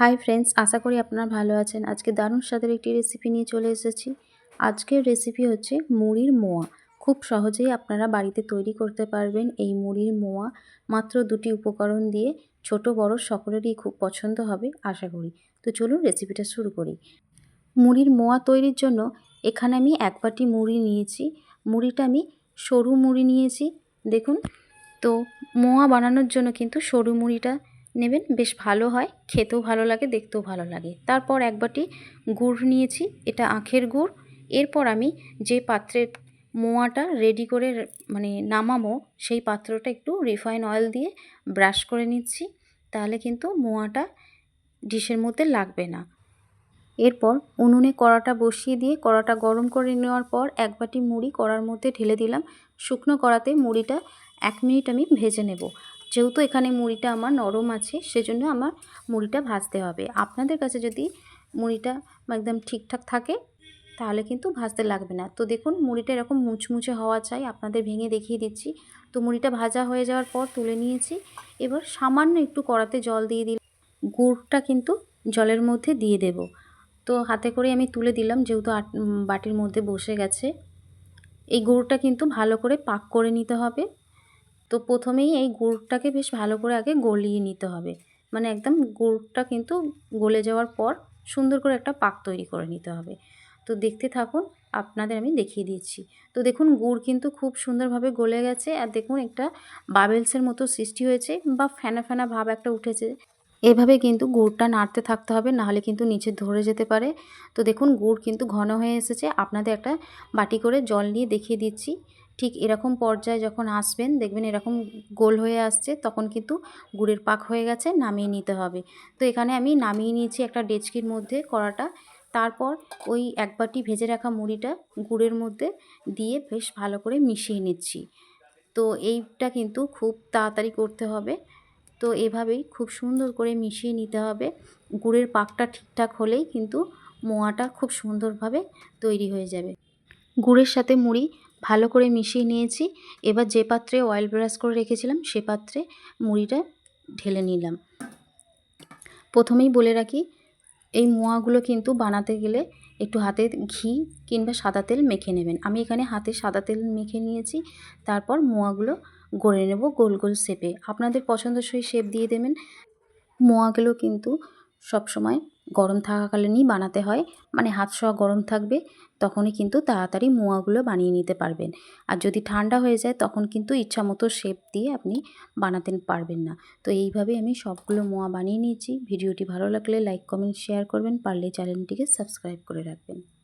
Hi friends, আশা করি আপনারা ভালো আছেন। আজকে দারুণ স্বাদের একটি রেসিপি নিয়ে চলে এসেছি। আজকের রেসিপি হচ্ছে মুড়ির মোয়া। খুব সহজেই আপনারা বাড়িতে তৈরি করতে পারবেন এই মুড়ির মোয়া। মাত্র দুটি উপকরণ দিয়ে ছোট, বড় সকলেরই খুব পছন্দ হবে, আশা করি। তো চলুন রেসিপিটা শুরু করি। মুড়ির মোয়া তৈরির জন্য এখানে আমি এক বাটি মুড়ি নিয়েছি। মুড়িটা আমি সরু মুড়ি নিয়েছি। দেখুন, তো মোয়া বানানোর জন্য কিন্তু সরু মুড়িটা নেবেন, বেশ ভালো হয়, খেতেও ভালো লাগে, দেখতেও ভালো লাগে। তারপর এক বাটি গুড় নিয়েছি, এটা আখের গুড়। এরপর আমি যে পাত্রের মোয়াটা রেডি করে মানে নামাবো, সেই পাত্রটা একটু রিফাইন অয়েল দিয়ে ব্রাশ করে নিচ্ছি, তাহলে কিন্তু মোয়াটা ডিশের মধ্যে লাগবে না। এরপর উনুনে কড়াটা বসিয়ে দিয়ে কড়াটা গরম করে নেওয়ার পর এক বাটি মুড়ি কড়ার মধ্যে ঢেলে দিলাম। শুকনো কড়াতে মুড়িটা এক মিনিট আমি ভেজে নেব। যেহেতু এখানে মুড়িটা আমার নরম আছে, সেজন্য আমার মুড়িটা ভাজতে হবে। আপনাদের কাছে যদি মুড়িটা একদম ঠিকঠাক থাকে, তাহলে কিন্তু ভাজতে লাগবে না। তো দেখুন, মুড়িটা এরকম মুচমুচে হওয়া চাই, আপনাদের ভেঙে দেখিয়ে দিচ্ছি। তো মুড়িটা ভাজা হয়ে যাওয়ার পর তুলে নিয়েছি। এবার সামান্য একটু কড়াতে জল দিয়ে দিলাম। গুড়টা কিন্তু জলের মধ্যে দিয়ে দেব। তো হাতে করে আমি তুলে দিলাম, যেহেতু বাটির মধ্যে বসে গেছে। এই গুড়টা কিন্তু ভালো করে পাক করে নিতে হবে। তো প্রথমেই এই গুড়টাকে বেশ ভালো করে আগে গলিয়ে নিতে হবে। মানে একদম গুড়টা কিন্তু গলে যাওয়ার পর সুন্দর করে একটা পাক তৈরি করে নিতে হবে। তো দেখতে থাকুন, আপনাদের আমি দেখিয়ে দিচ্ছি। তো দেখুন, গুড় কিন্তু খুব সুন্দরভাবে গলে গেছে আর দেখুন, একটা বাবেলসের মতো সৃষ্টি হয়েছে বা ফেনা ফেনা ভাব একটা উঠেছে। এভাবে কিন্তু গুড়টা নাড়তে থাকতে হবে নাহলে কিন্তু নিচে ধরে যেতে পারে। তো দেখুন, গুড় কিন্তু ঘন হয়ে এসেছে। আপনাদের একটা বাটি করে জল নিয়ে দেখিয়ে দিচ্ছি। ঠিক এরকম পর্যায়ে যখন আসবেন, দেখবেন এরকম গোল হয়ে আসছে, তখন কিন্তু গুড়ের পাক হয়ে গেছে, নামিয়ে নিতে হবে। তো এখানে আমি নামিয়ে নিয়েছি একটা ডেচকির মধ্যে কড়াটা। তারপর ওই এক বাটি ভেজে রাখা মুড়িটা গুড়ের মধ্যে দিয়ে বেশ ভালো করে মিশিয়ে নিচ্ছি। তো এইটা কিন্তু খুব তাড়াতাড়ি করতে হবে। তো এভাবেই খুব সুন্দর করে মিশিয়ে নিতে হবে। গুড়ের পাকটা ঠিকঠাক হলেই কিন্তু মোয়াটা খুব সুন্দরভাবে তৈরি হয়ে যাবে। গুড়ের সাথে মুড়ি ভালো করে মিশিয়ে নিয়েছি। এবার যে পাত্রে অয়েল ব্রাশ করে রেখেছিলাম, সে পাত্রে মুড়িটা ঢেলে নিলাম। প্রথমেই বলে রাখি, এই মোয়াগুলো কিন্তু বানাতে গেলে একটু হাতে ঘি কিংবা সাদা তেল মেখে নেবেন। আমি এখানে হাতে সাদা তেল মেখে নিয়েছি, তারপর মোয়াগুলো গড়ে নেব গোল গোল শেপে আপনাদের পছন্দসই শেপ দিয়ে দেবেন। মোয়াগুলো কিন্তু সবসময় গরম থাকাকালীনই বানাতে হয়। মানে হাত সোয়া গরম থাকবে, তখনই কিন্তু তাড়াতাড়ি মোয়াগুলো বানিয়ে নিতে পারবেন। আর যদি ঠান্ডা হয়ে যায়, তখন কিন্তু ইচ্ছা মতো শেপ দিয়ে আপনি বানাতে পারবেন না। তো এইভাবে আমি সবগুলো মোয়া বানিয়ে নিয়েছি। ভিডিওটি ভালো লাগলে লাইক, কমেন্ট, শেয়ার করবেন। পারলে চ্যানেলটিকে সাবস্ক্রাইব করে রাখবেন।